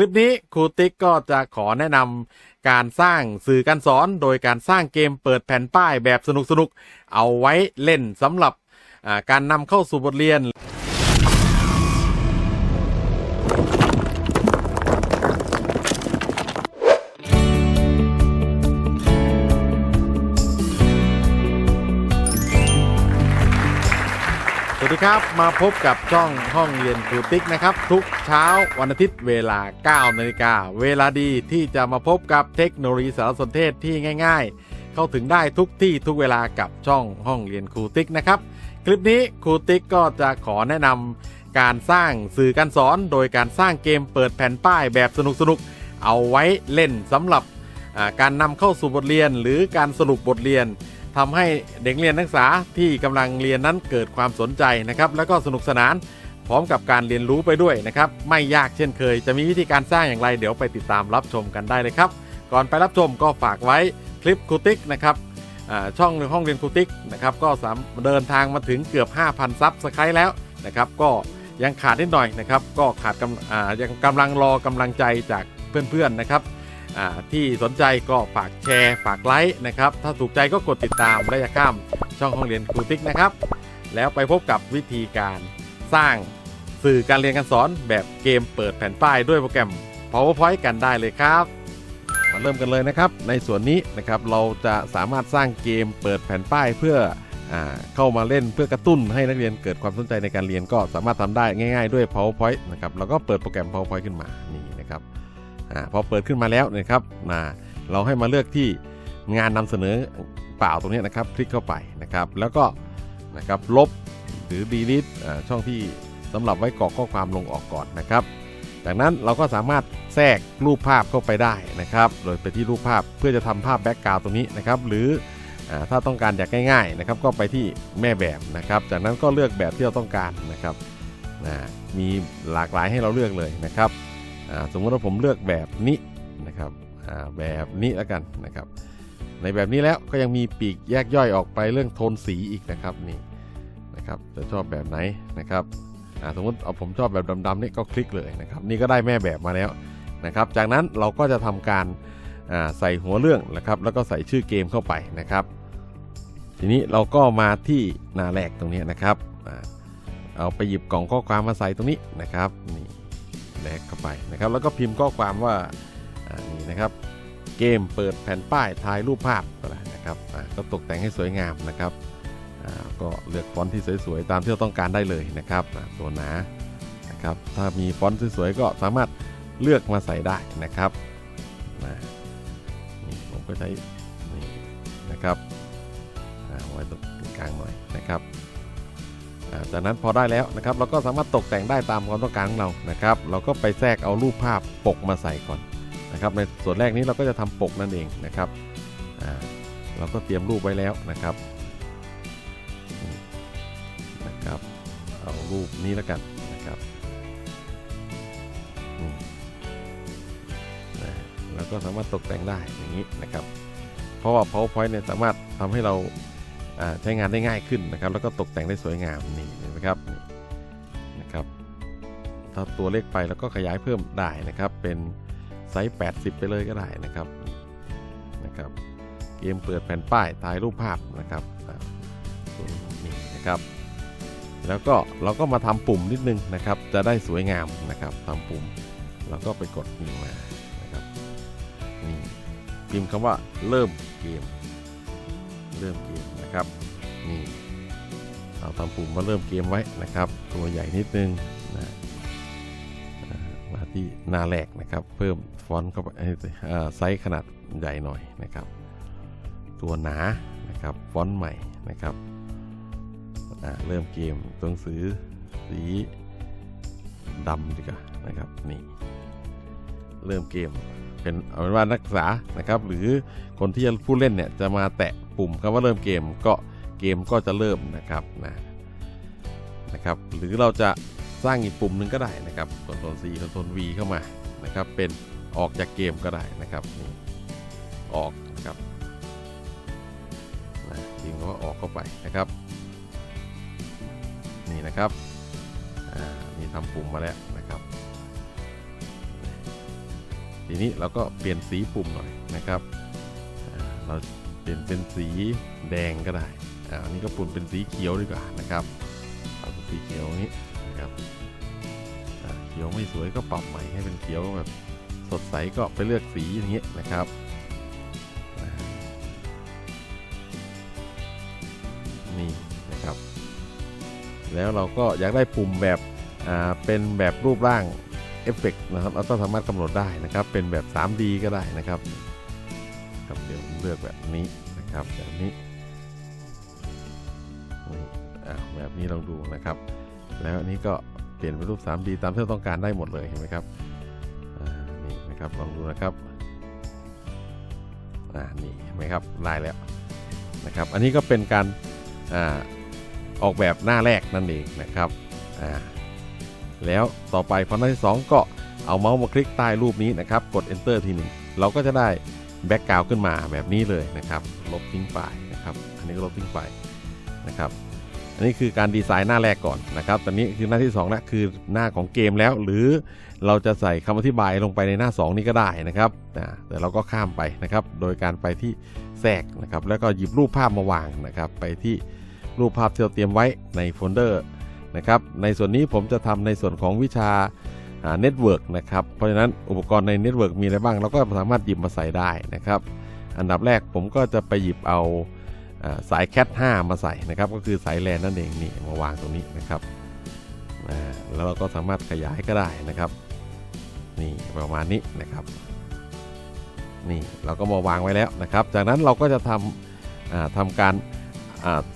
คลิปนี้ครูติ๊กก็จะขอแนะนำการสร้างสื่อการสอนโดยการสร้างเกมเปิดแผ่นป้ายแบบสนุกๆ เอาไว้เล่นสำหรับการนำเข้าสู่บทเรียน ครับมาพบกับช่องห้องเรียนครูติ๊กนะครับ ทุกเช้าวันอาทิตย์เวลา 9 นาฬิกา เวลาดีที่จะมาพบกับเทคโนโลยีสารสนเทศที่ง่าย ๆ เข้าถึงได้ทุกที่ทุกเวลากับช่องห้องเรียนครูติ๊กนะครับ คลิปนี้ครูติ๊กก็จะขอแนะนำการสร้างสื่อการสอน โดยการสร้างเกมเปิดแผ่นป้ายแบบสนุกๆเอาไว้เล่นสำหรับการนำเข้าสู่บทเรียน หรือการสรุปบทเรียน ทำให้เด็กเรียนนักศึกษาที่กำลังเรียนนั้นเกิดความสนใจนะครับแล้วก็สนุกสนานพร้อมกับการเรียนรู้ไปด้วยนะครับไม่ยากเช่นเคย จะมีวิธีการสร้างอย่างไรเดี๋ยวไปติดตามรับชมกันได้เลยครับ ก่อนไปรับชมก็ฝากไว้คลิปครูติ๊กนะครับช่องห้องเรียนครูติ๊กนะครับก็สามเดินทางมาถึงเกือบ 5,000 ซับสไครต์แล้วนะครับก็ยังขาดนิดหน่อยนะครับก็ขาดกำยังกำลังรอกำลังใจจากเพื่อนๆนะครับ ที่สนใจก็ฝากแชร์ฝากไลค์นะครับ ถ้าถูกใจก็กดติดตามและอย่าข้ามช่องห้องเรียนครูติ๊กนะครับ แล้วไปพบกับวิธีการสร้างสื่อการเรียนการสอนแบบเกมเปิดแผ่นป้ายด้วยโปรแกรม PowerPoint กันได้เลยครับ มาเริ่มกันเลยนะครับ ในส่วนนี้นะครับเราจะสามารถสร้างเกมเปิดแผ่นป้ายเพื่ออเข้ามาเล่นเพื่อกระตุ้นให้นักเรียนเกิดความสนใจในการเรียนก็สามารถทำได้ง่าย ๆ ด้วย PowerPoint นะครับแล้วก็เปิดโปรแกรม PowerPoint ขึ้นมานี่นะครับ อาพอเปิดขึ้นมาแล้วนะครับนะเราให้มาเลือกที่งานนำเสนอเปล่าตรงนี้นะครับ คลิกเข้าไปนะครับ แล้วก็นะครับลบหรือ delete ช่องที่สำหรับไว้กรอกข้อความลงออกก่อนนะครับ จากนั้นเราก็สามารถแทรกรูปภาพเข้าไปได้นะครับ โดยไปที่รูปภาพเพื่อจะทำภาพแบ็กกราวตรงนี้นะครับ หรืออถ้าต้องการอยากง่ายๆนะครับ ก็ไปที่แม่แบบนะครับ จากนั้นก็เลือกแบบที่เราต้องการนะครับมีหลากหลายให้เราเลือกเลยนะครับ สมมติว่าผมเลือกแบบนี้นะครับแบบนี้แล้วกันนะครับ ในแบบนี้แล้วก็ยังมีปีกแยกย่อยออกไปเรื่องโทนสีอีกนะครับนี่นะครับจะชอบแบบไหนนะครับสมมติเอาผมชอบแบบดำๆนี่ก็คลิกเลยนะครับ นี่ก็ได้แม่แบบมาแล้วนะครับ จากนั้นเราก็จะทำการใส่หัวเรื่องนะครับแล้วก็ใส่ชื่อเกมเข้าไปนะครับ ทีนี้เราก็มาที่หน้าแรกตรงนี้นะครับ เอาไปหยิบกล่องข้อความมาใส่ตรงนี้นะครับนี่ แลกเข้าไปนะครับแล้วก็พิมพ์ข้อความว่านี่นะครับเกมเปิดแผ่นป้ายถ่ายรูปภาพก็ได้นะครับก็ตกแต่งให้สวยงามนะครับก็เลือกฟอนต์ที่สวยๆตามที่เราต้องการได้เลยนะครับตัวหนานะครับถ้ามีฟอนต์สวยๆก็สามารถเลือกมาใส่ได้นะครับนะนี่ผมก็ใช้นี่นะครับอ่าไว้ตรงกลางหน่อยนะครับ จากนั้นพอได้แล้วนะครับเราก็สามารถตกแต่งได้ตามความต้องการของเรานะครับ เราก็ไปแทรกเอารูปภาพปกมาใส่ก่อนนะครับ ในส่วนแรกนี้เราก็จะทำปกนั่นเองนะครับเราก็เตรียมรูปไว้แล้วนะครับนะครับเอารูปนี้แล้วกันนะครับนี่นะเราก็สามารถตกแต่งได้อย่างนี้นะครับ เพราะว่า PowerPoint เนี่ยสามารถทำให้เรา ใช้งานได้ง่ายขึ้นนะครับ แล้วก็ตกแต่งได้สวยงามนี่เห็นไหมครับนี่นะครับ ถ้าตัวเล็กไปแล้วก็ขยายเพิ่มได้นะครับ เป็นไซส์ 80 ไปเลยก็ได้นะครับนะครับ เกมเปิดแผ่นป้ายถ่ายรูปภาพนะครับนี่นะครับ แล้วก็เราก็มาทำปุ่มนิดนึงนะครับ จะได้สวยงามนะครับทำปุ่มเราก็ไปกดนี่มานะครับนี่พิมพ์คำว่าเริ่มเกม เริ่มเกม เราทำปุ่มมาเริ่มเกมไว้นะครับ ตัวใหญ่นิดนึงนะมาที่หน้าแรกนะครับ เพิ่มฟอนต์เข้าไปให้ไซส์ขนาดใหญ่หน่อยนะครับ ตัวหนานะครับฟอนต์ใหม่นะครับเริ่มเกมตัวหนังสือสีดำดีกว่านะครับนี่เริ่มเกมเป็นเอาเป็นว่านักศึกษานะครับ หรือคนที่จะผู้เล่นเนี่ยจะมาแตะปุ่มคำว่าเริ่มเกมก็เกมก็จะเริ่มนะครับนะ นะครับ หรือเราจะสร้างอีกปุ่มหนึ่งก็ได้นะครับคอนโทรล C คอนโทรล V เข้ามานะครับ เป็นออกจากเกมก็ได้นะครับนี่ออกนะครับนะพิมพ์ว่าออกเข้าไปนะครับ นี่นะครับอ่านี่ทำปุ่มมาแล้วนะครับทีนี้เราก็เปลี่ยนสีปุ่มหน่อยนะครับเราเปลี่ยนเป็นสีแดงก็ได้อ่าอันนี้ก็ปุ่นเป็นสีเขียวดีกว่านะครับ สีเขียวอย่างนี้นะครับเขียวไม่สวยก็ปรับใหม่ให้เป็นเขียวแบบสดใสก็ไปเลือกสีอย่างนี้นะครับนี่นะครับ แล้วเราก็อยากได้ปุ่มแบบเป็นแบบรูปร่างเอฟเฟกนะครับเราต้องสามารถกำหนดได้นะครับ เป็นแบบ 3D ก็ได้นะครับครับเดี๋ยวผมเลือกแบบนี้นะครับแบบนี้ นี้ลองดูนะครับ แล้วอันนี้ก็เปลี่ยนเป็นรูป 3D ตามที่เราต้องการได้หมดเลยเห็นไหมครับนี่นะครับลองดูนะครับอ่านี่เห็นไหมครับได้แล้วนะครับ อันนี้ก็เป็นการอ่าออกแบบหน้าแรกนั่นเองนะครับอ่าแล้วต่อไปพอหน้าที่2ก็เอาเมาส์มาคลิกใต้รูปนี้นะครับ กด enter ทีหนึ่งเราก็จะได้แบ็กกราวขึ้นมาแบบนี้เลยนะครับ ลบทิ้งไปนะครับ อันนี้ก็ลบทิ้งไปนะครับ อันนี้คือการดีไซน์หน้าแรกก่อนนะครับตอนนี้คือหน้าที่2แล้วคือหน้าของเกมแล้ว หรือเราจะใส่คำอธิบายลงไปในหน้า 2 นี้ก็ได้นะครับแต่เราก็ข้ามไปนะครับ โดยการไปที่แทรกนะครับ แล้วก็หยิบรูปภาพมาวางนะครับ ไปที่รูปภาพที่เราเตรียมไว้ในโฟลเดอร์นะครับ ในส่วนนี้ผมจะทำในส่วนของวิชาเน็ตเวิร์กนะครับ เพราะฉะนั้นอุปกรณ์ในเน็ตเวิร์กมีอะไรบ้าง เราก็สามารถหยิบมาใส่ได้นะครับ อันดับแรกผมก็จะไปหยิบเอา สายแคท5มาใส่นะครับก็คือสายแลนนั่นเองนี่มาวางตรงนี้นะครับแล้วเราก็สามารถขยายก็ได้นะครับนี่ประมาณนี้นะครับนี่เราก็มาวางไว้แล้วนะครับ จากนั้นเราก็จะทำทำการ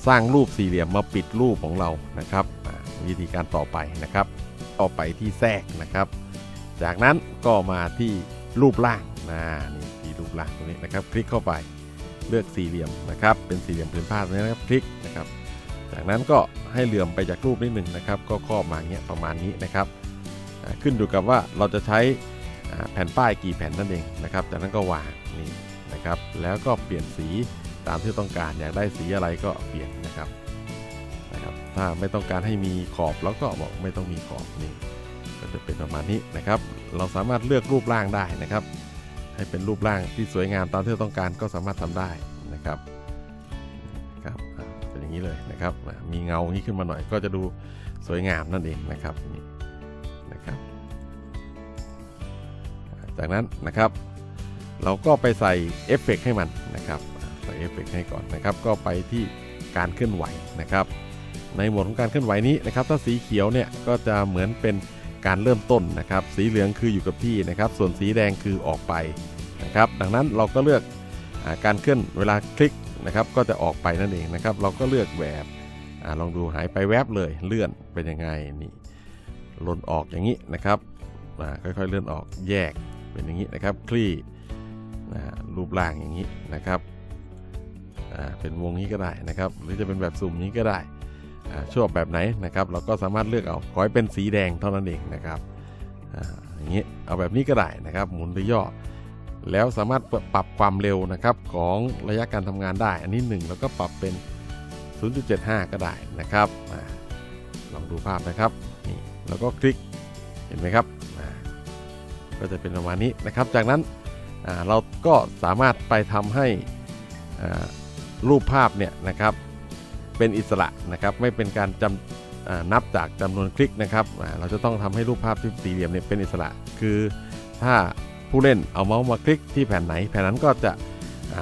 สร้างรูปสี่เหลี่ยมมาปิดรูปของเรานะครับวิธีการต่อไปนะครับต่อไปที่แทรกนะครับ จากนั้นก็มาที่รูปร่างนะนี่ที่รูปร่างตรงนี้นะครับ คลิกเข้าไป เลือกสี่เหลี่ยมนะครับ เป็นสี่เหลี่ยมพื้นผ้าตรงนี้นะครับคลิกนะครับ จากนั้นก็ให้เหลื่อมไปจากรูปนิดหนึ่งนะครับ ก็ครอบมาเงี้ยประมาณนี้นะครับ ขึ้นอยู่กับว่าเราจะใช้แผ่นป้ายกี่แผ่นนั่นเองนะครับ จากนั้นก็วางนี่นะครับ แล้วก็เปลี่ยนสีตามที่ต้องการ อยากได้สีอะไรก็เปลี่ยนนะครับนะครับ ถ้าไม่ต้องการให้มีขอบแล้วก็บอกไม่ต้องมีขอบนี่ก็จะเป็นประมาณนี้นะครับ เราสามารถเลือกรูปร่างได้นะครับ ให้เป็นรูปร่างที่สวยงามตามที่เราต้องการก็สามารถทำได้นะครับครับเป็นอย่างนี้เลยนะครับ มีเงาอย่างนี้ขึ้นมาหน่อยก็จะดูสวยงามนั่นเองนะครับนี่นะครับ จากนั้นนะครับ เราก็ไปใส่เอฟเฟกต์ให้มันนะครับใส่เอฟเฟกต์ให้ก่อนนะครับ ก็ไปที่การเคลื่อนไหวนะครับ ในหมวดของการเคลื่อนไหวนี้นะครับ ถ้าสีเขียวเนี่ยก็จะเหมือนเป็นการเริ่มต้นนะครับ สีเหลืองคืออยู่กับที่นะครับ ส่วนสีแดงคือออกไป นะครับดังนั้นเราก็เลือกอการเคลื่อนเวลาคลิกนะครับก็จะออกไปนั่นเองนะครับ เราก็เลือกแบบอลองดูหายไปแวบเลยเลื่อนเป็นยังไงนี่หล่นออกอย่างนี้นะครับอ่าค่อยๆเลื่อนออกแยกเป็นอย่างนี้นะครับคลี่รูปร่างอย่างนี้นะครับเป็นวงนี้ก็ได้นะครับ หรือจะเป็นแบบสุ่มนี้ก็ได้ชอบแบบไหนนะครับ เราก็สามารถเลือกเอาขอให้เป็นสีแดงเท่านั้นเองนะครับออย่างนี้เอาแบบนี้ก็ได้นะครับ หมุนหรือย่อ แล้วสามารถปรับความเร็วนะครับของระยะการทำงานได้ อันนี้ 1 แล้วก็ปรับเป็น 0.75 ก็ได้นะครับอลองดูภาพนะครับนี่แล้วก็คลิกเห็นไหมครับ ก็จะเป็นประมาณนี้นะครับ จากนั้นเราก็สามารถไปทำให้รูปภาพเนี่ยนะครับเป็นอิสระนะครับไม่เป็นการจำนับจากจำนวนคลิกนะครับเราจะต้องทำให้รูปภาพที่สี่เหลี่ยมเนี่ยเป็นอิสระ คือถ้า ผู้เล่นเอาเมาส์มาคลิกที่แผ่นไหน แผ่นนั้นก็จะ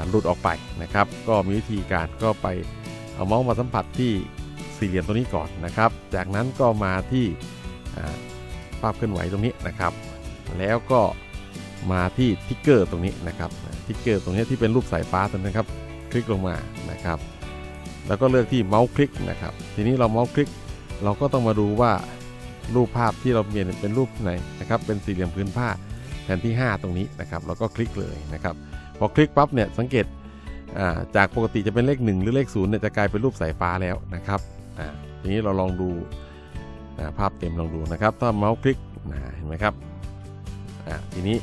หลุดออกไปนะครับ ก็มีวิธีการก็ไปเอาเมาส์มาสัมผัสที่สี่เหลี่ยมตัวนี้ก่อนนะครับ จากนั้นก็มาที่ภาพเคลื่อนไหวตรงนี้นะครับ แล้วก็มาที่ทิกเกอร์ตรงนี้นะครับทิกเกอร์ตรงนี้ที่เป็นรูปสายฟ้าตรงนี้ครับ คลิกลงมานะครับ แล้วก็เลือกที่เมาส์คลิกนะครับ ทีนี้เราเมาส์คลิก เราก็ต้องมาดูว่ารูปภาพที่เราเปลี่ยนเป็นรูปไหนนะครับ เป็นสี่เหลี่ยมพื้นผ้า นที่ 5 ตรงนี้นะครับเราก็คลิกเลยนะครับพอคลิกปั๊บเนี่ยสังเกตจากปกติจะเป็นเลข 1 หรือเลข0เนี่ยจะกลายเป็นรูปสายฟ้าแล้วนะครับอ่าทีนี้เราลองดูภาพเต็มลองดูนะครับ ถ้าเมาส์คลิกนะเห็นไหมครับอะทีนี้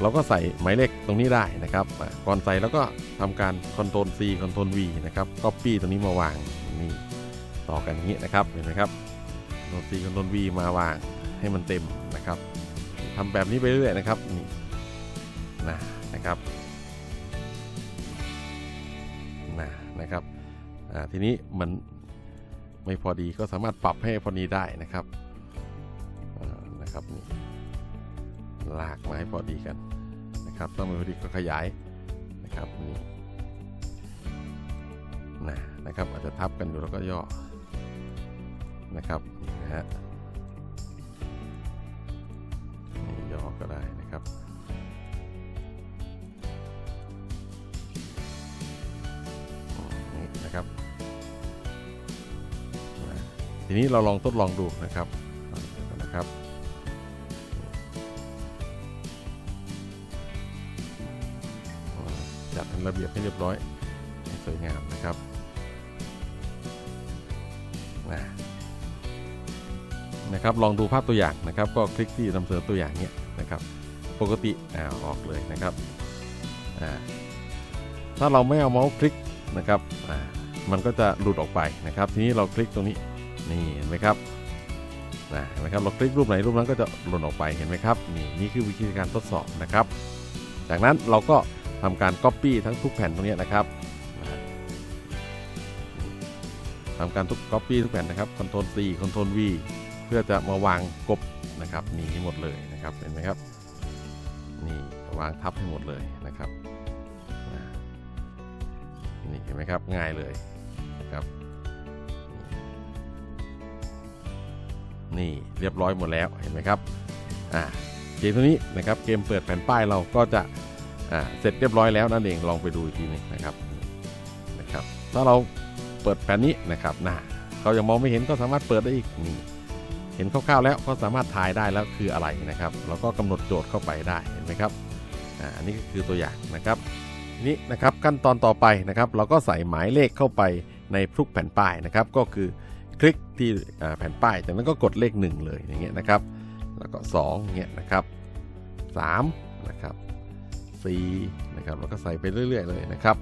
เราก็ใส่หมายเลขตรงนี้ได้นะครับ ก่อนใส่แล้วก็ทำการ Ctrl C Ctrl V นะครับ Copy ตรงนี้มาวางนี่ต่อกันอย่างนี้นะครับเห็นไหมครับ Ctrl C Ctrl V มาวางให้มันเต็มนะครับ ทำแบบนี้ไปเรื่อยๆนะครับนี่นะนะครับนะนะครับทีนี้มันไม่พอดีก็สามารถปรับให้พอดีได้นะครับนะครับนี่ลากมาให้พอดีกันนะครับต้องไม่พอดีก็ขยายนะครับนี่นะนะครับอาจจะทับกันอยู่แล้วก็ย่อนะครับนะฮะ ก็ได้นะครับนี่นะครับ ทีนี้เราลองทดลองดูนะครับอ่าเดี๋ยวก่อนะครับจัดระเบียบให้เรียบร้อยให้สวยงามนะครับนะนะครับลองดูภาพตัวอย่างนะครับ ก็คลิกที่นำเสนอตัวอย่างเนี้ย นะครับ ปกติอ่าออกเลยนะครับอ่าถ้าเราไม่เอาเมาส์คลิกนะครับอ่ามันก็จะหลุดออกไปนะครับ ทีนี้เราคลิกตรงนี้นี่เห็นไหมครับนะเห็นไหมครับเราคลิกรูปไหนรูปนั้นก็จะหล่นออกไปเห็นไหมครับนี่นี่คือวิธีการทดสอบนะครับ จากนั้นเราก็ทำการ Copy ทั้งทุกแผ่นตรงนี้นะครับนะทำการทุก Copy ทุกแผ่นนะครับ Ctrl C Ctrl V เพื่อจะมาวางกบนะครับนี่หมดเลย นะครับเห็นไหมครับ นี่วางทับให้หมดเลยนะครับนี่เห็นไหมครับง่ายเลยนะครับ นี่เรียบร้อยหมดแล้วเห็นไหมครับอ่าเกมตัวนี้นะครับเกมเปิดแผ่นป้ายเราก็จะอ่าเสร็จเรียบร้อยแล้วนั่นเองลองไปดูอีกทีนึงนะครับนะครับ ถ้าเราเปิดแผ่นนี้นะครับนะเขายังมองไม่เห็นก็สามารถเปิดได้อีกนี่ ห็นคร่าวๆแล้วก็สามารถทายได้แล้วคืออะไรนะครับเราก็กำหนดโจทย์เข้าไปได้เห็นไหมครับอันนี้ก็คือตัวอย่างนะครับนี้นะครับขั้นตอนต่อไปนะครับ เราก็ใส่หมายเลขเข้าไปในทุกแผ่นป้ายนะครับ ก็คือคลิกที่แผ่นป้ายจากนั้นก็กดเลข 1 เลยอย่างเงี้ยนะครับ แล้วก็2อย่างเงี้ยนะครับ3นะครับ4นะครับแล้วก็ใส่ไปเรื่อย ๆ เลยนะครับ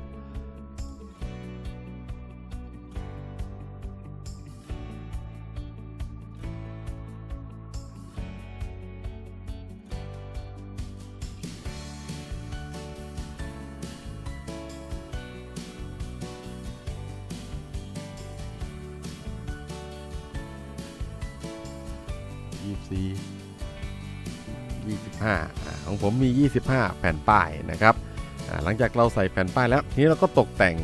ของผมมี 25 แผ่นป้ายนะครับหลังจากเราใส่แผ่นป้ายแล้วทีนี้เราก็ตกแต่ง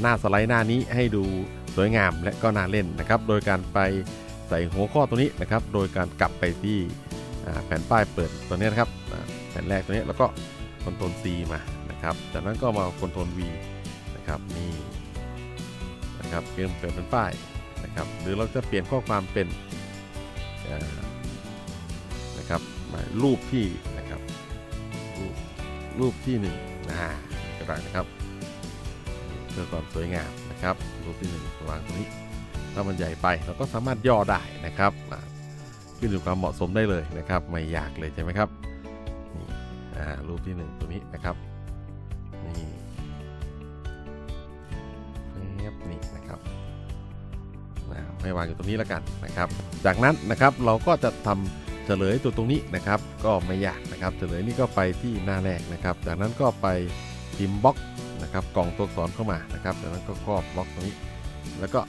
หน้าสไลด์หน้านี้ให้ดูสวยงามและก็น่าเล่นนะครับ โดยการไปใส่หัวข้อตัวนี้นะครับ โดยการกลับไปที่แผ่นป้ายเปิดตัวนี้นะครับแผ่นแรกตัวนี้แล้วก็คอนโทรล C มานะครับ จากนั้นก็มาคอนโทรล V นะครับนี่นะครับเกมเปิดแผ่นป้ายนะครับ หรือเราจะเปลี่ยนข้อความเป็นนะครับมายรูปที่นะ รูปรูปที่หนึ่งนะก็ได้นะครับ เพื่อความสวยงามนะครับ รูปที่หนึ่งวางตรงนี้ถ้ามันใหญ่ไปเราก็สามารถย่อได้นะครับขึ้นอยู่ความเหมาะสมได้เลยนะครับ ไม่ยากเลยใช่ไหมครับนี่อ่ารูปที่หนึ่งตัวนี้นะครับนี่แฟบนี่นะครับนะให้วางอยู่ตรงนี้แล้วกันนะครับ จากนั้นนะครับเราก็จะทำเฉลยตัวตรงนี้นะครับ ก็ไม่ยากนะครับเฉลยนี่ก็ไปที่หน้าแรกนะครับ จากนั้นก็ไปพิมพ์บล็อกนะครับกล่องตัวอักษรเข้ามานะครับ จากนั้นก็ครอบบล็อกตรงนี้ แล้วก็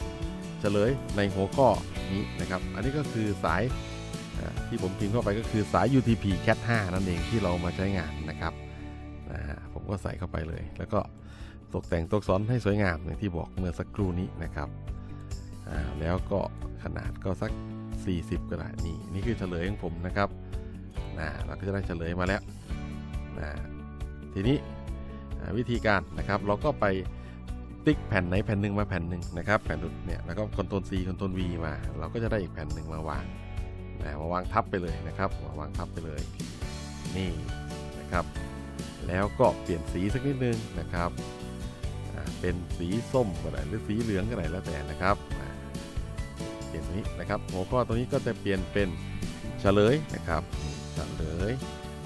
เฉลยในหัวข้อนี้นะครับ อันนี้ก็คือสายที่ผมพิมพ์เข้าไปก็คือสาย UTP Cat 5 นั่นเองที่เรามาใช้งานนะครับผมก็ใส่เข้าไปเลย แล้วก็ตกแต่งตัวอักษรให้สวยงามอย่างที่บอกเมื่อสักครู่นี้นะครับแล้วก็ขนาดก็สัก 40ก็ได้นี่นี่คือเฉลยของผมนะครับนะเราก็จะได้เฉลยมาแล้วนะทีนี้วิธีการนะครับเราก็ไปติ๊กแผ่นไหนแผ่นหนึ่งมาแผ่นหนึ่งนะครับแผ่นดเนี่ยแล้วก็คอนโทรล C คอนโทรล V มา เราก็จะได้อีกแผ่นหนึ่งมาวางนะมาวางทับไปเลยนะครับมาวางทับไปเลยนี่นะครับ แล้วก็เปลี่ยนสีสักนิดนึงนะครับเป็นสีส้มก็ได้หรือสีเหลืองก็ได้แล้วแต่นะครับ เปลี่ยนตรงนี้นะครับ หัวข้อตรงนี้ก็จะเปลี่ยนเป็นเฉลยนะครับเฉลย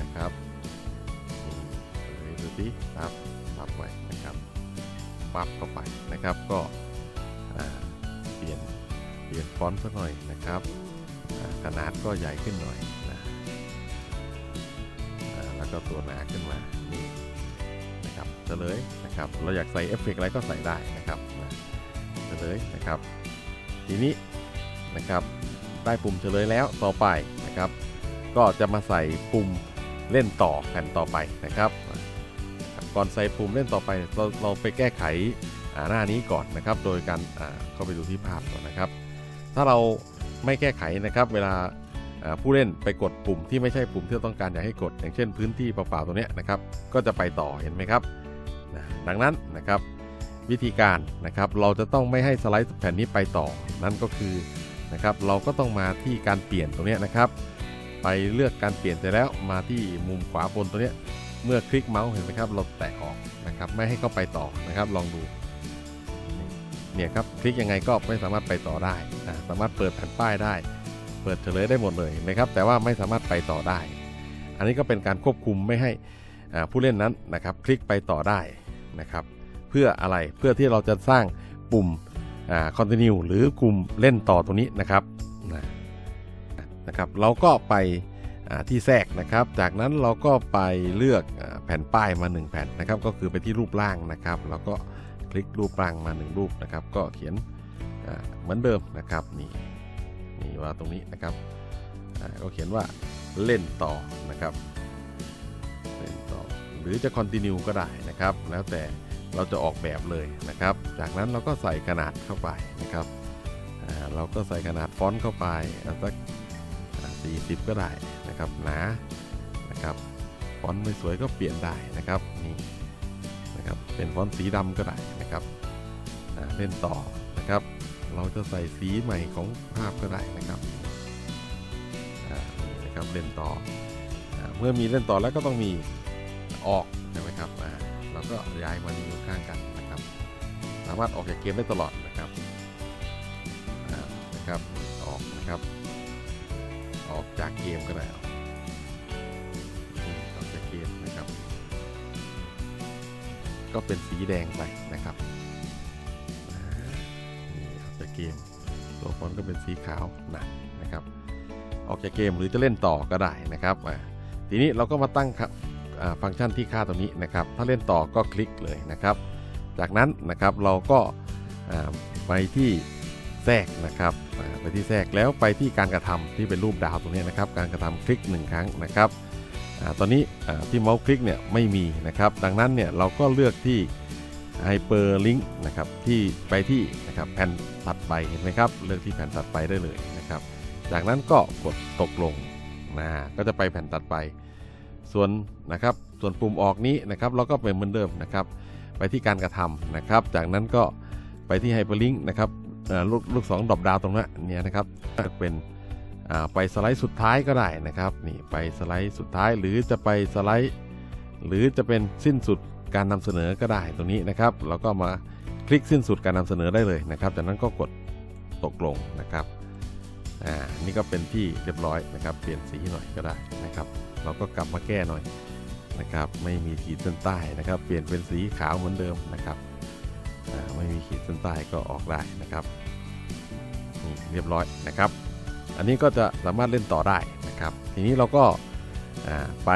นะครับเฉลยดูสิครับปับไว้นะครับปับเข้าไปนะครับก็เปลี่ยนเปลี่ยนฟอนต์สักหน่อยนะครับขนาดก็ใหญ่ขึ้นหน่อยนะแล้วก็ตัวหนาขึ้นมานี่นะครับเฉลยนะครับ เราอยากใส่เอฟเฟกต์อะไรก็ใส่ได้นะครับเฉลยนะครับ ทีนี้ นะครับ ได้ปุ่มเฉลยแล้วต่อไปนะครับ ก็จะมาใส่ปุ่มเล่นต่อแผ่นต่อไปนะครับ ก่อนใส่ปุ่มเล่นต่อไปเราเราไปแก้ไขหน้านี้ก่อนนะครับ โดยการเข้าไปดูที่ภาพก่อนนะครับ ถ้าเราไม่แก้ไขนะครับเวลาผู้เล่นไปกดปุ่มที่ไม่ใช่ปุ่มที่เราต้องการอยากให้กด อย่างเช่นพื้นที่เปล่าๆตัวนี้นะครับ ก็จะไปต่อเห็นไหมครับ ดังนั้นนะครับวิธีการนะครับเราจะต้องไม่ให้สไลด์แผ่นนี้ไปต่อ นั่นก็คือ นะครับ เราก็ต้องมาที่การเปลี่ยนตรงนี้นะครับ ไปเลือกการเปลี่ยนเสร็จแล้วมาที่มุมขวาบนตัวนี้เมื่อคลิกเมาส์เห็นไหมครับ เราแตะออกนะครับ ไม่ให้เข้าไปต่อนะครับ ลองดูเนี่ยครับคลิกยังไงก็ไม่สามารถไปต่อได้นะสามารถเปิดแผ่นป้ายได้ เปิดเฉลยได้หมดเลยนะครับ แต่ว่าไม่สามารถไปต่อได้ อันนี้ก็เป็นการควบคุมไม่ให้ผู้เล่นนั้นนะครับ คลิกไปต่อได้นะครับ เพื่ออะไรเพื่อที่เราจะสร้างปุ่ม อ่า continue หรือกลุ่มเล่นต่อตรงนี้นะครับนะนะครับ เราก็ไปที่แทรกนะครับ จากนั้นเราก็ไปเลือกอแผ่นป้ายมา 1 แผ่นนะครับ ก็คือไปที่รูปร่างนะครับแล้วก็คลิกรูปร่างมา 1 รูปนะครับ ก็เขียนเหมือนเดิมนะครับนี่นี่ว่าตรงนี้นะครับก็เขียนว่าเล่นต่อนะครับเล่นต่อ หรือจะ continue ก็ได้นะครับ แล้วแต่ เราจะออกแบบเลยนะครับ จากนั้นเราก็ใส่ขนาดเข้าไปนะครับเราก็ใส่ขนาดฟอนต์เข้าไปสัก40 ก็ได้นะครับหนานะครับฟอนต์ไม่สวยก็เปลี่ยนได้นะครับนี่นะครับเป็นฟอนต์สีดำก็ได้นะครับเล่นต่อนะครับ เราจะใส่สีใหม่ของภาพก็ได้นะครับนี่นะครับเล่นต่อเมื่อมีเล่นต่อแล้วก็ต้องมีออกใช่ไหมครับ ก็ย้ายมาอยู่ข้างกันนะครับ สามารถออกจากเกมได้ตลอดนะครับนะครับออกนะครับ ออกจากเกมก็ได้ออกจากเกมนะครับ ก็เป็นสีแดงไปนะครับอ่านี่ออกจากเกมตัวฟอนต์ก็เป็นสีขาวหนักนะครับ ออกจากเกมหรือจะเล่นต่อก็ได้นะครับทีนี้เราก็มาตั้งครับ ฟังก์ชันที่ค่าตรงนี้นะครับ ถ้าเล่นต่อก็คลิกเลยนะครับ จากนั้นนะครับเราก็าไปที่แทรกนะครับไปที่แทรกแล้วไปที่การกระทำที่เป็นรูปดาวตรงนี้นะครับ การกระทำคลิกหนึ่งครั้งนะครับอตอนนี้ที่เมาส์คลิกเนี่ยไม่มีนะครับ ดังนั้นเนี่ยเราก็เลือกที่ Hyperlink นะครับที่ไปที่นะครับแผ่นถัดไปเห็นไหมครับ เลือกที่แผ่นถัดไปได้เลยนะครับ จากนั้นก็กดตกลงนะก็จะไปแผ่นถัดไป ส่วนนะครับ ส่วนปุ่มออกนี้นะครับ เราก็เป็นเหมือนเดิมนะครับ ไปที่การกระทำนะครับ จากนั้นก็ไปที่ Hyperlink นะครับลูกลูกศรดรอปดาวตรงนั้นเนี่ยนะครับเป็นไปสไลด์สุดท้ายก็ได้นะครับนี่ไปสไลด์สุดท้ายหรือจะไปสไลด์ หรือจะเป็นสิ้นสุดการนำเสนอก็ได้ตรงนี้นะครับเราก็มาคลิกสิ้นสุดการนำเสนอได้เลยนะครับ จากนั้นก็กดตกลงนะครับอ่านี่ก็เป็นที่เรียบร้อยนะครับ เปลี่ยนสีหน่อยก็ได้นะครับ เราก็กลับมาแก้หน่อยนะครับไม่มีขีดเส้นใต้นะครับ เปลี่ยนเป็นสีขาวเหมือนเดิมนะครับไม่มีขีดเส้นใต้ก็ออกได้นะครับนี่เรียบร้อยนะครับ อันนี้ก็จะสามารถเล่นต่อได้นะครับ ทีนี้เราก็ไป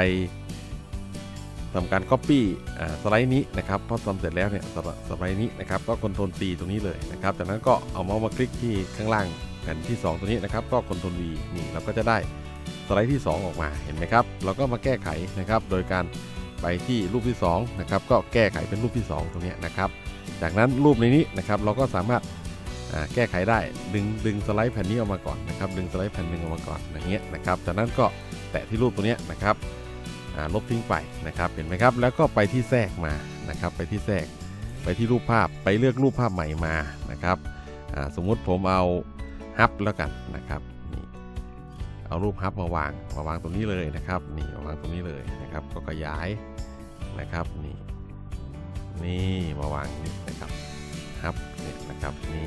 ทำการ Copy อ่าสไลด์นี้นะครับพอทำเสร็จแล้วเนี่ยสไลสไลด์นี้นะครับก็คอนโทรล C ตรงนี้เลยนะครับจากนั้นก็เอาเมาส์มาคลิกที่ข้างล่างแผ่นที่ 2 ตัวนี้นะครับ ก็คอนโทรล V นี่เราก็จะได้ สไลด์ที่ 2 ออกมาเห็นไหมครับ เราก็มาแก้ไขนะครับ โดยการไปที่รูปที่2นะครับก็แก้ไขเป็นรูปที่ 2 ตรงนี้นะครับ จากนั้นรูปในนี้นะครับเราก็สามารถาแก้ไขได้ดึงดึงสไลด์แผ่นนี้ออกมาก่อนนะครับดึงสไลด์แผ่นหนึ่งออกมาก่อนอย่างเงี้ยนะครับจากนั้นก็แตะที่รูปตัวเนี้ยนะครับลบทิ้งไปนะครับเห็นไหมครับ แล้วก็ไปที่แทรกมานะครับไปที่แทรกไปที่รูปภาพไปเลือกรูปภาพใหม่มานะครับสมมุติผมเอาฮับแล้วกันนะครับ เอารูปฮับมาวางมาวางตรงนี้เลยนะครับนี่มาวางตรงนี้เลยนะครับ ก็ขยายนะครับนี่นี่มาวางนี่นะครับฮับเนี่ยนะครับนี่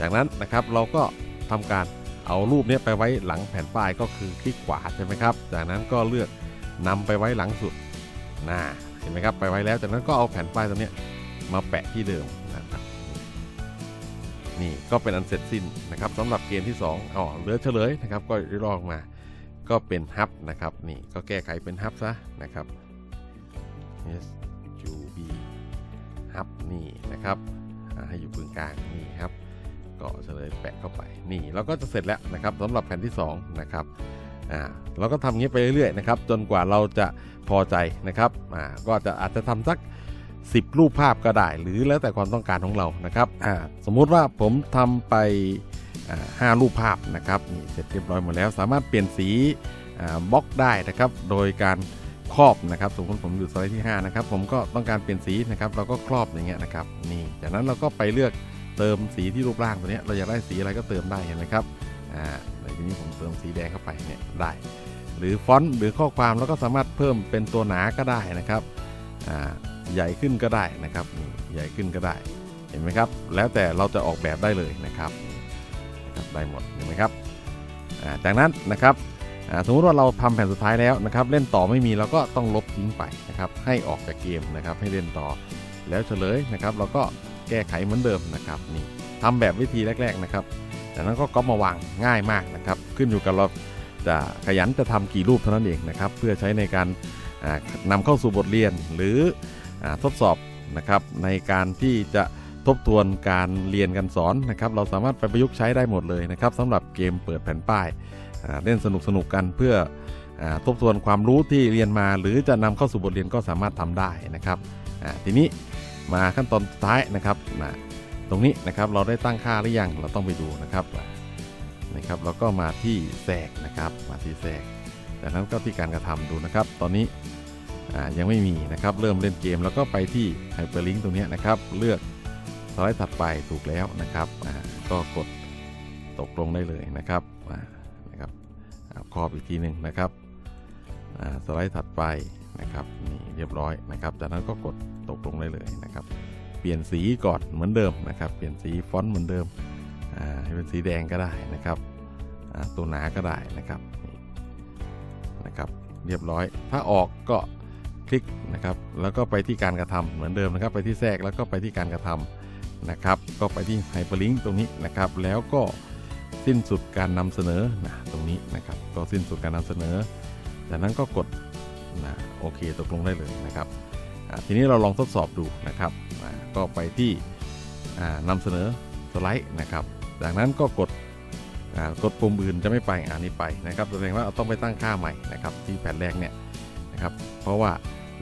จากนั้นนะครับเราก็ทำการเอารูปเนี้ยไปไว้หลังแผ่นป้ายก็คือคลิกขวาใช่ไหมครับ จากนั้นก็เลือกนำไปไว้หลังสุดนะเห็นไหมครับไปไว้แล้วจากนั้นก็เอาแผ่นป้ายตัวเนี้ยมาแปะที่เดิม นี่ก็เป็นอันเสร็จสิ้นนะครับสำหรับเกมที่ 2อ๋อเหลือเฉลยนะครับก็ลองมาก็เป็นฮับนะครับนี่ก็แก้ไขเป็นฮับซะนะครับ S U B ฮับนี่นะครับให้อยู่ตรงกลางนี่ครับก็เฉลยแปะเข้าไปนี่เราก็จะเสร็จแล้วนะครับสำหรับแผ่นที่ 2 นะครับอ่าเราก็ทำงี้ไปเรื่อยๆนะครับจนกว่าเราจะพอใจนะครับอ่าก็จะอาจจะทำสัก 10 รูปภาพก็ได้ หรือแล้วแต่ความต้องการของเรานะครับอ่าสมมุติว่าผมทำไปอ่าห้ารูปภาพนะครับนี่เสร็จเรียบร้อยหมดแล้ว สามารถเปลี่ยนสีอ่าบล็อกได้นะครับ โดยการครอบนะครับ สมมติผมอยู่สไลด์ที่5นะครับผมก็ต้องการเปลี่ยนสีนะครับ เราก็ครอบอย่างเงี้ยนะครับนี่จากนั้นเราก็ไปเลือกเติมสีที่รูปร่างตัวเนี้ยเราอยากได้สีอะไรก็เติมได้เห็นไหมครับอ่าในที่นี้ผมเติมสีแดงเข้าไปเนี่ยได้ หรือฟอนต์หรือข้อความเราก็สามารถเพิ่มเป็นตัวหนาก็ได้นะครับอ่า ใหญ่ขึ้นก็ได้นะครับใหญ่ขึ้นก็ได้เห็นไหมครับ แล้วแต่เราจะออกแบบได้เลยนะครับนะครับได้หมดเห็นไหมครับจากนั้นนะครับสมมติว่าเราทำแผ่นสุดท้ายแล้วนะครับ เล่นต่อไม่มีเราก็ต้องลบทิ้งไปนะครับ ให้ออกจากเกมนะครับ ให้เล่นต่อแล้วเฉลยนะครับ เราก็แก้ไขเหมือนเดิมนะครับนี่ทำแบบวิธีแรก ๆนะครับจากนั้นก็ก๊อปมาวางง่ายมากนะครับ ขึ้นอยู่กับเราจะขยันจะทำกี่รูปเท่านั้นเองนะครับ เพื่อใช้ในการอ่านำเข้าสู่บทเรียนหรือ ทดสอบนะครับในการที่จะทบทวนการเรียนการสอนนะครับเราสามารถไปประยุกต์ใช้ได้หมดเลยนะครับสำหรับเกมเปิดแผ่นป้ายเล่นสนุกสนุกๆกันเพื่ออทบทวนความรู้ที่เรียนมา หรือจะนำเข้าสู่บทเรียนก็สามารถทำได้นะครับทีนี้มาขั้นตอนสุดท้ายนะครับตรงนี้นะครับเราได้ตั้งค่าหรือยังเราต้องไปดูนะครับนะครับเราก็มาที่แทรกนะครับมาที่แทรกจากนั้นก็ที่การกระทำดูนะครับ ตอนนี้ ยังไม่มีนะครับ เริ่มเล่นเกมแล้วก็ไปที่ไฮเปอร์ลิงก์ตรงนี้นะครับ เลือกสไลด์ถัดไปถูกแล้วนะครับก็กดตกลงได้เลยนะครับนะครับครอบอีกทีหนึ่งนะครับสไลด์ถัดไปนะครับนี่เรียบร้อยนะครับ จากนั้นก็กดตกลงได้เลยนะครับ เปลี่ยนสีก่อนเหมือนเดิมนะครับ เปลี่ยนสีฟอนต์เหมือนเดิมให้เป็นสีแดงก็ได้นะครับตัวหนาก็ได้นะครับนะครับ เรียบร้อย ถ้าออกก็ คลิกนะครับแล้วก็ไปที่การกระทำเหมือนเดิมนะครับ ไปที่แทรกแล้วก็ไปที่การกระทำนะครับ ก็ไปที่ไฮเปอร์ลิงก์ตรงนี้นะครับ แล้วก็สิ้นสุดการนำเสนอนะตรงนี้นะครับ ก็สิ้นสุดการนำเสนอ จากนั้นก็กดนะโอเคตกลงได้เลยนะครับทีนี้เราลองทดสอบดูนะครับก็ไปที่อ่านำเสนอสไลด์นะครับ จากนั้นก็กดกดปุ่มอื่นจะไม่ไปอ่านี้ไปนะครับแสดงว่าเราต้องไปตั้งค่าใหม่นะครับที่แผ่นแรกเนี่ย นะครับ เพราะว่า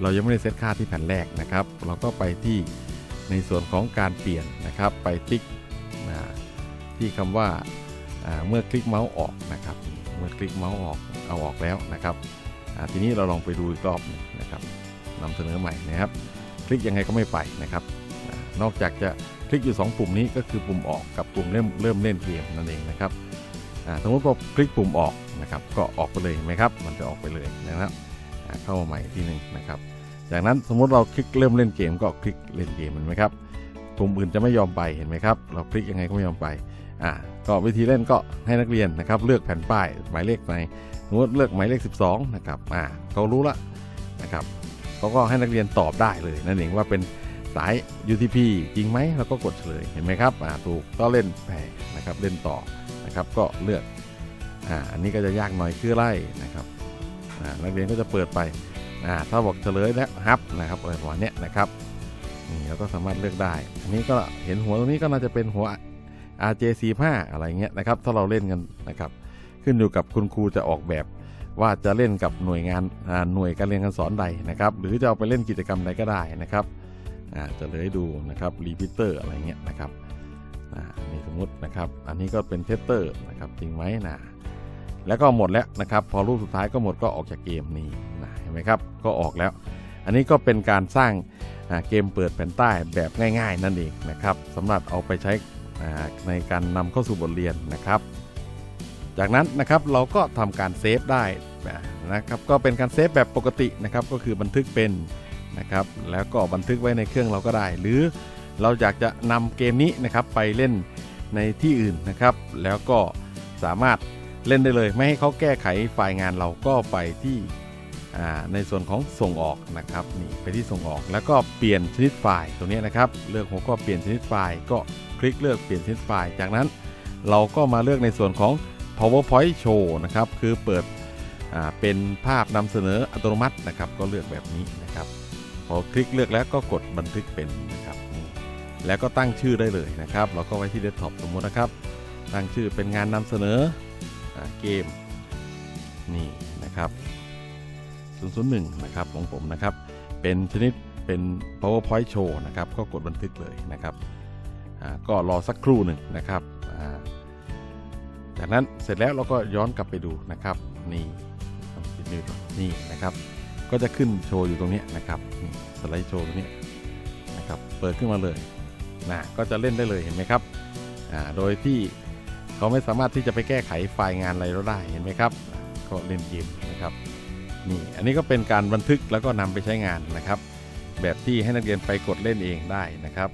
เรายังไม่ได้เซตค่าที่แผ่นแรกนะครับ เราก็ไปที่ในส่วนของการเปลี่ยนนะครับ ไปคลิกที่คำว่าอ่าเมื่อคลิกเมาส์ออกนะครับ เมื่อคลิกเมาส์ออกเอาออกแล้วนะครับทีนี้เราลองไปดูอีกรอบนะครับนำเสนอใหม่นะครับ คลิกยังไงก็ไม่ไปนะครับ นอกจากจะคลิกอยู่ 2 ปุ่มนี้ก็คือปุ่มออกกับปุ่มเริ่มเริ่มเล่นเกมนั่นเองนะครับสมมติพอคลิกปุ่มออกนะครับ ก็ออกไปเลยเห็นไหมครับ มันจะออกไปเลยนะครับ เข้ามาใหม่อีกทีหนึ่งนะครับ จากนั้นสมมติเราคลิกเริ่มเล่นเกมก็คลิกเล่นเกมเห็นไหมครับปุ่มอื่นจะไม่ยอมไปเห็นไหมครับ เราคลิกยังไงก็ไม่ยอมไปอ่าก็วิธีเล่นก็ให้นักเรียนนะครับ เลือกแผ่นป้ายหมายเลขไหนสมมติเลือกหมายเลข 12นะครับอ่าเขารู้ละนะครับเขาก็ให้นักเรียนตอบได้เลยนั่นเองว่าเป็นสาย UTP จริงไหมเราก็กดเฉลยเห็นไหมครับอ่าถูกก็เล่นแผ่นะครับเล่นต่อนะครับก็เลือกอ่าอันนี้ก็จะยากหน่อยคือไล่นะครับ นักเรียนก็จะเปิดไปถ้าบอกเฉลยแล้วฮับนะครับอะไรประมาณนี้นะครับนี่เราก็สามารถเลือกได้ อันนี้ก็เห็นหัวตรงนี้ก็น่าจะเป็นหัว RJ45 อะไรเงี้ยนะครับ ถ้าเราเล่นกันนะครับ ขึ้นอยู่กับคุณครูจะออกแบบ ว่าจะเล่นกับหน่วยงานหน่วยการเรียนการสอนใดนะครับ หรือจะเอาไปเล่นกิจกรรมใดก็ได้นะครับจะเลยดูนะครับรีพิเตอร์อะไรเงี้ยนะครับอ่านี่สมมตินะครับ อันนี้ก็เป็นเทสเตอร์นะครับจริงไหมนะ แล้วก็หมดแล้วนะครับ พอรูปสุดท้ายก็หมดก็ออกจากเกมนี้นะเห็นไหมครับ ก็ออกแล้ว อันนี้ก็เป็นการสร้างเกมเปิดแผ่นใต้แบบง่าย ๆ นั่นเองนะครับสำหรับเอาไปใช้ในการนำเข้าสู่บทเรียนนะครับ จากนั้นนะครับเราก็ทำการเซฟได้นะครับก็เป็นการเซฟแบบปกตินะครับก็คือบันทึกเป็นนะครับแล้วก็บันทึกไว้ในเครื่องเราก็ได้ หรือเราอยากจะนำเกมนี้นะครับไปเล่นในที่อื่นนะครับ แล้วก็สามารถ เล่นได้เลย ไม่ให้เขาแก้ไขไฟล์งานเราก็ไปที่ในส่วนของส่งออกนะครับนี่ไปที่ส่งออกแล้วก็เปลี่ยนชนิดไฟล์ตรงนี้นะครับ เลือกหัวข้อเปลี่ยนชนิดไฟล์ก็คลิกเลือกเปลี่ยนชนิดไฟล์จากนั้น เราก็มาเลือกในส่วนของ powerpoint show นะครับคือเปิดเป็นภาพนำเสนออัตโนมัตินะครับ ก็เลือกแบบนี้นะครับ พอคลิกเลือกแล้วก็กดบันทึกเป็นนะครับนี่แล้วก็ตั้งชื่อได้เลยนะครับ เราก็ไว้ที่เดสก์ท็อปสมมตินะครับ ตั้งชื่อเป็นงานนำเสนอ เกมนี่นะครับ 001 นะครับของผมนะครับ เป็นชนิดเป็น powerpoint show นะครับ ก็กดบันทึกเลยนะครับก็รอสักครู่หนึ่งนะครับจากนั้นเสร็จแล้วเราก็ย้อนกลับไปดูนะครับนี่ปิดนิ้วนี่นะครับ ก็จะขึ้นโชว์อยู่ตรงนี้นะครับนี่สไลด์โชว์ตรงนี้นะครับ เปิดขึ้นมาเลยนะก็จะเล่นได้เลยเห็นไหมครับโดยที่ เขาไม่สามารถที่จะไปแก้ไขไฟล์งานอะไรเราได้เห็นไหมครับ ก็เล่นเกมนะครับนี่อันนี้ก็เป็นการบันทึกแล้วก็นำไปใช้งานนะครับ แบบที่ให้นักเรียนไปกดเล่นเองได้นะครับ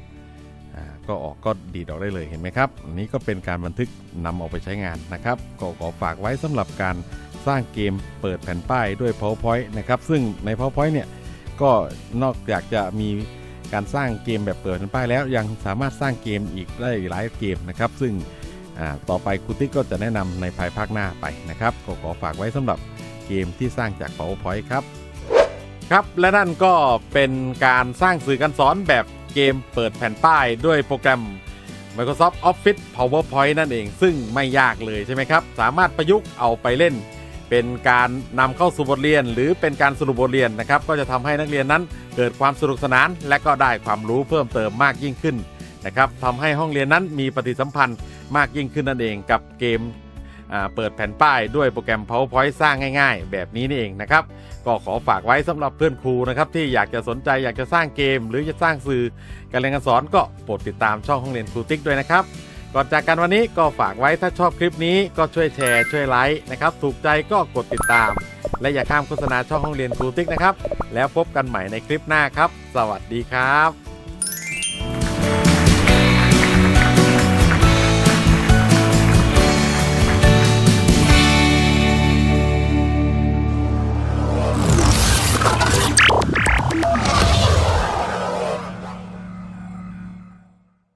อ่าก็ออกก็ดีดออกได้เลยเห็นไหมครับอันนี้ก็เป็นการบันทึกนำออกไปใช้งานนะครับ ก็ขอฝากไว้สำหรับการสร้างเกมเปิดแผ่นป้ายด้วย PowerPoint นะครับซึ่งใน PowerPoint เนี่ยก็นอกจากจะมีการสร้างเกมแบบเปิดแผ่นป้ายแล้วยังสามารถสร้างเกมอีกได้หลายเกมนะครับ ซึ่ง ต่อไปครูติ๊กก็จะแนะนำในภายภาคหน้าไปนะครับก็ขอฝากไว้สำหรับเกมที่สร้างจาก PowerPoint ครับ ครับ และนั่นก็เป็นการสร้างสื่อการสอนแบบเกมเปิดแผ่นป้ายด้วยโปรแกรม Microsoft Office PowerPoint นั่นเอง ซึ่งไม่ยากเลยใช่ไหมครับ สามารถประยุกต์เอาไปเล่น เป็นการนำเข้าสู่บทเรียน หรือเป็นการสรุปบทเรียนนะครับ ก็จะทำให้นักเรียนนั้นเกิดความสนุกสนาน และก็ได้ความรู้เพิ่มเติมมากยิ่งขึ้นนะครับทำให้ห้องเรียนนั้นมีปฏิสัมพันธ์ มากยิ่งขึ้นนั่นเองกับเกมเปิดแผ่นป้ายด้วยโปรแกรม PowerPoint สร้างง่าย ๆ แบบนี้นี่เองนะครับ ก็ขอฝากไว้สำหรับเพื่อนครูนะครับ ที่อยากจะสนใจอยากจะสร้างเกม หรือจะสร้างสื่อการเรียนการสอนก็โปรดติดตามช่องห้องเรียนครูติ๊กด้วยนะครับ ก่อนจากกันวันนี้ก็ฝากไว้ถ้าชอบคลิปนี้ก็ช่วยแชร์ช่วยไลค์นะครับถูกใจก็กดติดตาม และอย่าข้ามโฆษณาช่องห้องเรียนครูติ๊กนะครับแล้วพบกันใหม่ในคลิปหน้าครับ สวัสดีครับ